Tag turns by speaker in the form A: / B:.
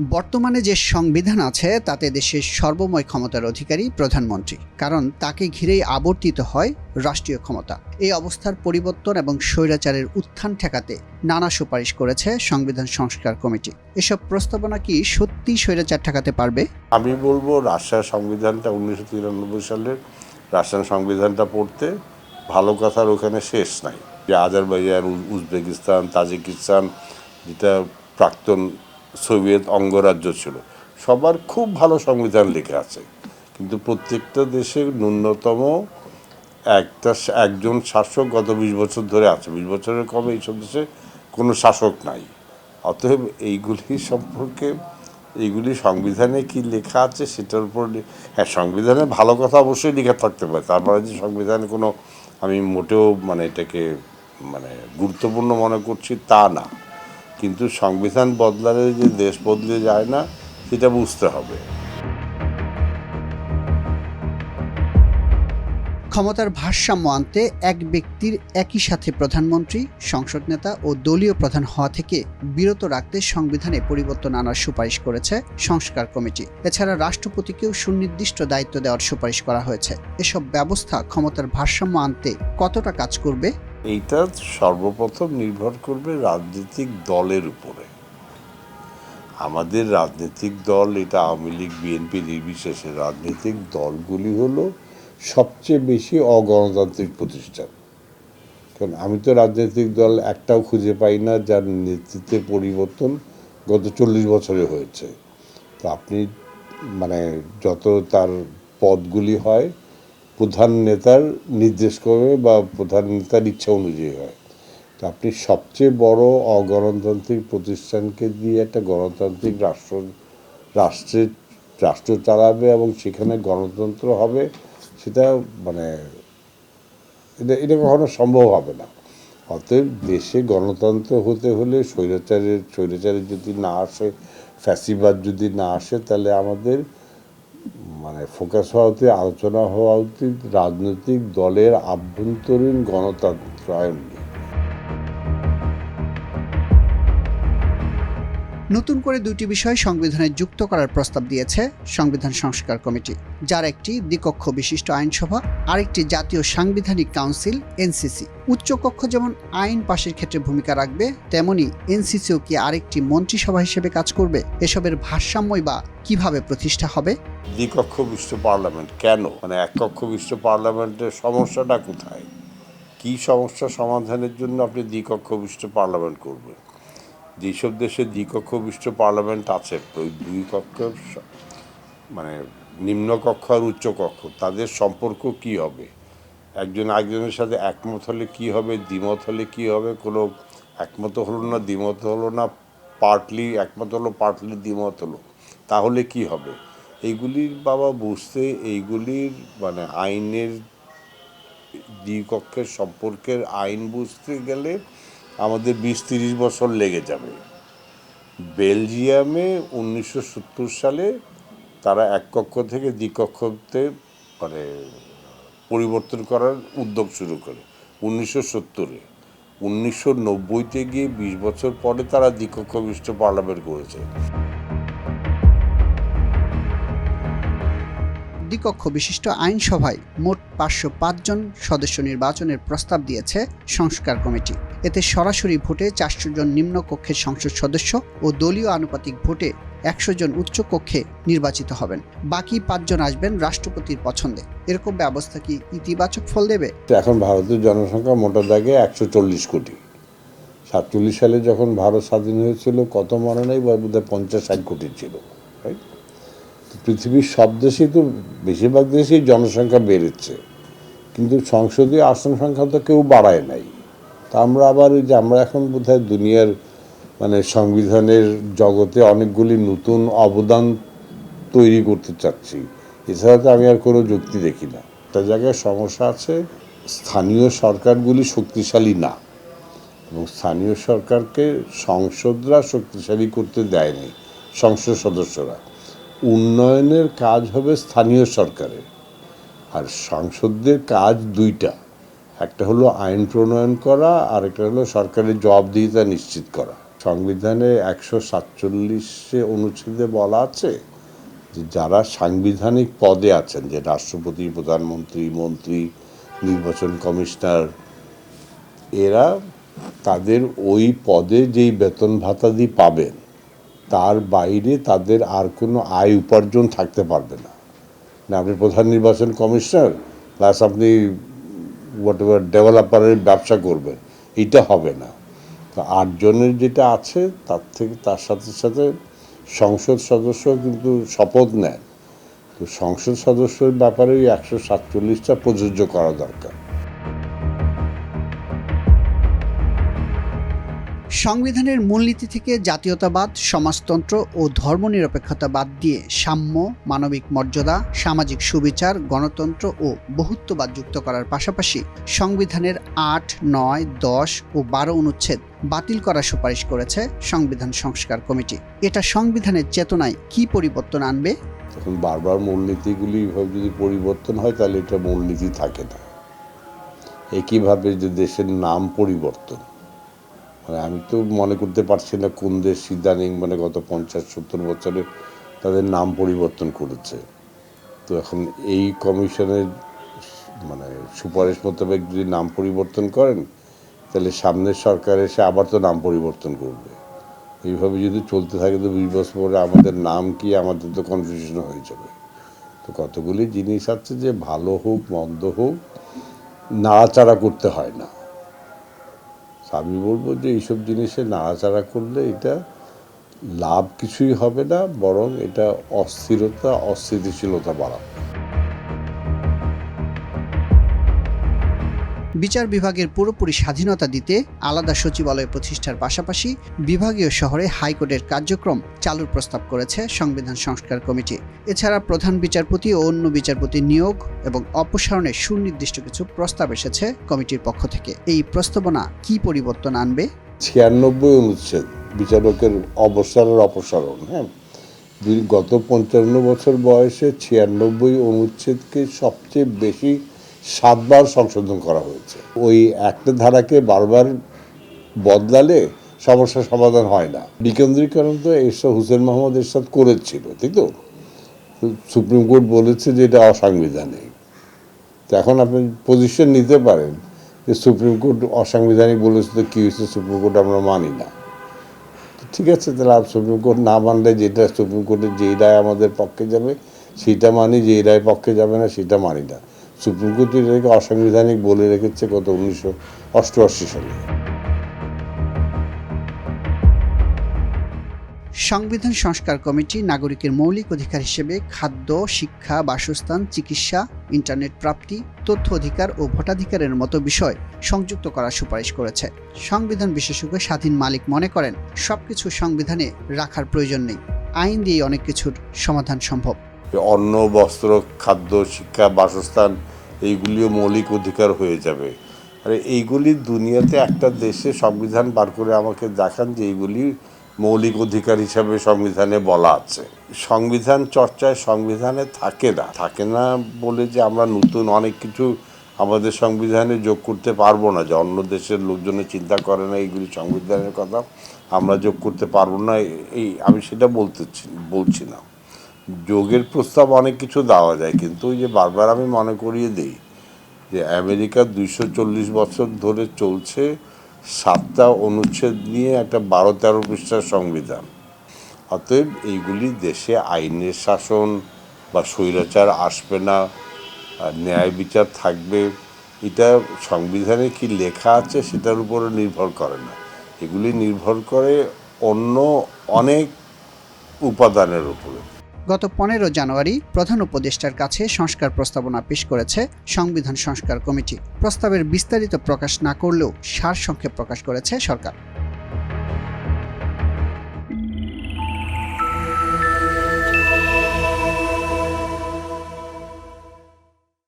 A: বর্তমানে যে সংবিধান আছে, তাতে দেশের সর্বময় ক্ষমতার অধিকারী প্রধানমন্ত্রী। কারণ তাকে ঘিরেই আবর্তিত হয় রাষ্ট্রীয় ক্ষমতা। এই অবস্থার পরিবর্তন এবং স্বৈরাচারের উত্থান ঠেকাতে নানা সুপারিশ করেছে সংবিধান সংস্কার কমিটি। এসব প্রস্তাবনা কি সত্যি স্বৈরাচার ঠেকাতে পারবে?
B: আমি বলব, রাশিয়ার সংবিধানটা উনিশশো তিরানব্বই সালের রাশিয়ান সংবিধানটা পড়তে ভালো কথার ওখানে শেষ নাই। যে আজারবাইজান উজবেকিস্তান, তাজিকিস্তান, যেটা প্রাক্তন সোভিয়েত অঙ্গরাজ্য ছিল। সবার খুব ভালো সংবিধান লেখা আছে। কিন্তু প্রত্যেকটা দেশে ন্যূনতম একটা একজন শাসক গত বিশ বছর ধরে আছে। বিশ বছরের কমে এইসব দেশে কোনো শাসক নাই। অতএব এইগুলি সম্পর্কে, এইগুলি সংবিধানে কি লেখা আছে সেটার উপর হ্যাঁ সংবিধানে ভালো কথা অবশ্যই লেখা থাকতে পারে। তারপরে যে সংবিধানে কোনো আমি মোটেও মানে এটাকে মানে গুরুত্বপূর্ণ মনে করছি তা না। কিন্তু সংবিধান বদলালে যে দেশ বদলে যায় না, সেটা বুঝতে হবে।
A: ক্ষমতার ভারসাম্য আনতে এক ব্যক্তির একই সাথে প্রধানমন্ত্রী, সংসদ নেতা ও দলীয় প্রধান হওয়া থেকে বিরত রাখতে সংবিধানে পরিবর্তন আনার সুপারিশ করেছে সংস্কার কমিটি। এছাড়া রাষ্ট্রপতিকেও সুনির্দিষ্ট দায়িত্ব দেওয়ার সুপারিশ করা হয়েছে। এসব ব্যবস্থা ক্ষমতার ভারসাম্য আনতে কতটা কাজ করবে
B: এইটা সর্বপ্রথম নির্ভর করবে রাজনৈতিক দলের উপরে। আমাদের রাজনৈতিক দল, এটা আওয়ামী লীগ, বিএনপি নির্বিশেষে, রাজনৈতিক দলগুলি হলো সবচেয়ে বেশি অগণতান্ত্রিক প্রতিষ্ঠান। কারণ আমি তো রাজনৈতিক দল একটাও খুঁজে পাই না, যার নেতৃত্বে পরিবর্তন গত চল্লিশ বছরে হয়েছে। তো আপনি মানে যত তার পদগুলি হয় প্রধান নেতার নির্দেশ করে বা প্রধান নেতার ইচ্ছা অনুযায়ী হয়। তো আপনি সবচেয়ে বড় অগণতান্ত্রিক প্রতিষ্ঠানকে দিয়ে একটা গণতান্ত্রিক রাষ্ট্র রাষ্ট্রের রাষ্ট্র চালাবে এবং সেখানে গণতন্ত্র হবে, সেটা মানে এটা এটা কখনো সম্ভব হবে না। অতএব দেশে গণতন্ত্র হতে হলে স্বৈরাচারের স্বৈরাচারের যদি না আসে, ফ্যাসিবাদ যদি না আসে, তাহলে আমাদের মানে ফোকাস হওয়া উচিত আলোচনা হওয়া উচিত রাজনৈতিক দলের আভ্যন্তরীণ গণতন্ত্রায়ন
A: নতুন করে দুটি বিষয় সংবিধানে যুক্ত করার প্রস্তাব দিয়েছে সংবিধান সংস্কার কমিটি, যার একটি দ্বিকক্ষ বিশিষ্ট আইনসভা, আরেকটি জাতীয় সাংবিধানিক কাউন্সিল, এনসিসি। উচ্চকক্ষ যেমন আইন পাশের ক্ষেত্রে ভূমিকা রাখবে, তেমনি এনসিসিও কি আরেকটি মন্ত্রিসভা হিসেবে কাজ করবে? এসবের ভারসাম্যই বা কীভাবে প্রতিষ্ঠা হবে?
B: দ্বিকক্ষ বিশিষ্ট পার্লামেন্ট কেন? মানে এক কক্ষ বিশিষ্ট পার্লামেন্টের সমস্যাটা কোথায়? কি সমস্যা সমাধানের জন্য আপনি দ্বিকক্ষ বিশিষ্ট পার্লামেন্ট করবেন? যেসব দেশে দ্বিকক্ষ বিশিষ্ট পার্লামেন্ট আছে, ওই দুই কক্ষ মানে নিম্নকক্ষ আর উচ্চকক্ষ তাদের সম্পর্ক কি হবে? একজন একজনের সাথে একমত হলে কি হবে? দ্বিমত হলে কি হবে? কোনো একমত হলো না, দ্বিমত হলো না পার্টলি একমত হলো পার্টলি দ্বিমত হলো, তাহলে কি হবে? এইগুলির বাবা বুঝতে এইগুলির মানে আইনের দ্বিকক্ষের সম্পর্কের আইন বুঝতে গেলে আমাদের বিশ তিরিশ বছর লেগে যাবে। বেলজিয়ামে উনিশশো সত্তর সালে তারা এক কক্ষ থেকে দ্বিকক্ষতে মানে পরিবর্তন করার উদ্যোগ শুরু করে, উনিশশো সত্তরে। উনিশশো নব্বইতে গিয়ে বিশ বছর পরে তারা দ্বিকক্ষ বিশিষ্ট পার্লামেন্ট করেছে
A: দ্বিকক্ষ বিশিষ্ট আইনসভায় মোট পাঁচশো পাঁচ জন সদস্য নির্বাচনের প্রস্তাব দিয়েছে সংস্কার কমিটি। এতে সরাসরি ভোটে চারশো জন নিম্ন কক্ষের সংসদ সদস্য ও দলীয় আনুপাতিক ভোটে একশো জন উচ্চ কক্ষে নির্বাচিত হবেন। বাকি পাঁচজন আসবেন রাষ্ট্রপতির পছন্দে। এরকম ব্যবস্থা কি ইতিবাচক ফল দেবে?
B: এখন ভারতের জনসংখ্যা মোটা দাগে একশো চল্লিশ কোটি। সাতচল্লিশ সালে যখন ভারত স্বাধীন হয়েছিল, কত মনে নেই পঞ্চাশ ষাট কোটি ছিল, right? পৃথিবীর সব দেশেই তো বেশিরভাগ দেশেই জনসংখ্যা বেড়েছে। কিন্তু সংসদীয় আসন সংখ্যা তো কেউ বাড়ায় নাই। তা আমরা আবার ওই যে আমরা এখন বোধহয় দুনিয়ার মানে সংবিধানের জগতে অনেকগুলি নতুন অবদান তৈরি করতে চাচ্ছি। এছাড়া তো আমি আর কোনো যুক্তি দেখি না। একটা জায়গায় সমস্যা আছে, স্থানীয় সরকারগুলি শক্তিশালী না। এবং স্থানীয় সরকারকে সংসদরা শক্তিশালী করতে দেয়নি সংসদ সদস্যরা। উন্নয়নের কাজ হবে স্থানীয় সরকারের। আর সংসদদের কাজ দুইটা। একটা হলো আইন প্রণয়ন করা, আর একটা হলো সরকারের জবাবদিহিতা নিশ্চিত করা। সংবিধানে একশো সাতচল্লিশে অনুচ্ছেদে বলা আছে যে যারা সাংবিধানিক পদে আছেন, যে রাষ্ট্রপতি, প্রধানমন্ত্রী, মন্ত্রী, নির্বাচন কমিশনার, এরা তাদের ওই পদে যেই বেতন ভাতাদি পাবেন তার বাইরে তাদের আর কোনো আয় উপার্জন থাকতে পারবে না। আপনি প্রধান নির্বাচন কমিশনার, প্লাস আপনি হোয়াট এভার ডেভেলপারের ব্যবসা করবেন, এটা হবে না। তো আটজনের যেটা আছে, তার থেকে তার সাথে সাথে সংসদ সদস্য কিন্তু শপথ নেন। তো সংসদ সদস্যের ব্যাপারে ওই একশো সাতচল্লিশটা প্রযোজ্য করা দরকার।
A: সংবিধানের মূলনীতি থেকে জাতীয়তাবাদ, সমাজতন্ত্র ও ধর্মনিরপেক্ষতা বাদ দিয়ে সাম্য, মানবিক মর্যাদা, সামাজিক সুবিচার, গণতন্ত্র ও বহুত্ববাদ যুক্ত করার পাশাপাশি সংবিধানের আট, নয়, দশ ও বারো অনুচ্ছেদ বাতিল করার সুপারিশ করেছে সংবিধান সংস্কার কমিটি। এটা সংবিধানের চেতনায় কি পরিবর্তন আনবে?
B: তখন বারবার মূলনীতিগুলি যদি পরিবর্তন হয়, তাহলে এটা মূলনীতি থাকে না। একইভাবে যে দেশের নাম পরিবর্তন মানে আমি তো মনে করতে পারছি না কোন দেশ ইদানিং মানে গত পঞ্চাশ, সত্তর বছরে তাদের নাম পরিবর্তন করেছে। তো এখন এই কমিশনের মানে সুপারিশ মোতাবেক যদি নাম পরিবর্তন করেন, তাহলে সামনের সরকার এসে আবার তো নাম পরিবর্তন করবে। এইভাবে যদি চলতে থাকে, তো বিশ বছর পরে আমাদের নাম কি আমাদের তো কনফিউশন হয়ে যাবে। তো কতগুলি জিনিস আছে যে ভালো হোক, মন্দ হোক, নাড়াচাড়া করতে হয় না। আমি বলব যে এইসব জিনিসে নাড়াচাড়া করলে এটা লাভ কিছুই হবে না, বরং এটা অস্থিরতা, অস্থিতিশীলতা বাড়াবে।
A: বিচার বিভাগের পুরোপুরি স্বাধীনতা দিতে আলাদা সচিবালয় প্রতিষ্ঠার পাশাপাশি বিভাগীয় শহরে হাইকোর্টের কার্যক্রম চালুর প্রস্তাব করেছে সংবিধান সংস্কার কমিটি। এছাড়া প্রধান বিচারপতি ও অন্য বিচারপতি নিয়োগ এবং অপসারণের সুনির্দিষ্ট কিছু প্রস্তাব এসেছে কমিটির পক্ষ থেকে। এই প্রস্তাবনা কি পরিবর্তন আনবে?
B: ছিয়ানব্বই অনুচ্ছেদ, বিচারকের অবসরের অপসারণ হ্যাঁ? গত পঞ্চান্ন বছর বয়সে ছিয়ানব্বই অনুচ্ছেদকে সবচেয়ে বেশি সাতবার সংশোধন করা হয়েছে। ওই একটা ধারাকে বারবার বদলালে সমস্যার সমাধান হয় না। বিকেন্দ্রীকরণ তো এরশাদ, হুসেন মোহাম্মদ এরশাদ করেছিল তাই তো? সুপ্রিম কোর্ট বলেছে যে এটা অসাংবিধানিক। তো এখন আপনি পজিশন নিতে পারেন যে সুপ্রিম কোর্ট অসাংবিধানিক বলেছে তো কী হয়েছে সুপ্রিম কোর্ট আমরা মানি না। ঠিক আছে, তাহলে আর সুপ্রিম কোর্ট না মানলে যেটা সুপ্রিম কোর্টের যেই রায় আমাদের পক্ষে যাবে, সেটা মানি, যেই রায় পক্ষে যাবে না, সেটা মানি না। সুপ্রিম কোর্ট এটাকে অসাংবিধানিক বলে রেখেছে গত উনিশশো অষ্টআশি সালে।
A: সংবিধান সংস্কার কমিটি নাগরিকের মৌলিক অধিকার হিসেবে খাদ্য শিক্ষা বাসস্থান চিকিৎসা ইন্টারনেট প্রাপ্তি তথ্য অধিকার ও ভোটাধিকারের মতো বিষয় সংযুক্ত করার সুপারিশ করেছে। সংবিধান বিশেষজ্ঞ স্বাধীন মালিক মনে করেন সবকিছু সংবিধানে রাখার প্রয়োজন নেই। আইন দিয়ে অনেক কিছুর সমাধান সম্ভব।
B: অন্ন বস্ত্র খাদ্য শিক্ষা বাসস্থান এইগুলিও মৌলিক অধিকার হয়ে যাবে। আর এইগুলি দুনিয়াতে একটা দেশে সংবিধান বার করে আমাকে দেখান যে এইগুলি মৌলিক অধিকার হিসাবে সংবিধানে বলা আছে। সংবিধান চর্চায় সংবিধানে থাকে না। থাকে না বলে যে আমরা নতুন অনেক কিছু আমাদের সংবিধানে যোগ করতে পারব না। যে অন্য দেশের লোকজনের চিন্তা করে না এইগুলি সংবিধানের কথা, আমরা যোগ করতে পারব না। এই, আমি সেটা বলতে বলছি না। যোগের প্রস্তাব অনেক কিছু দেওয়া যায়, কিন্তু ওই যে বারবার আমি মনে করিয়ে দিই যে আমেরিকা দুইশো চল্লিশ বছর ধরে চলছে সাতটা অনুচ্ছেদ নিয়ে একটা বারো তেরো পৃষ্ঠার সংবিধান। অতএব এইগুলি দেশে আইনের শাসন বা স্বৈরাচার আসবে না ন্যায় বিচার থাকবে। এটা সংবিধানে কি লেখা আছে সেটার উপরে নির্ভর করে না। এগুলি নির্ভর করে অন্য অনেক উপাদানের উপরে।
A: গত পনেরো জানুয়ারি প্রধান উপদেষ্টার কাছে সংস্কার প্রস্তাবনা পেশ করেছে সংবিধান সংস্কার কমিটি। প্রস্তাবের বিস্তারিত প্রকাশ না করলেও সার সংক্ষেপ প্রকাশ করেছে সরকার।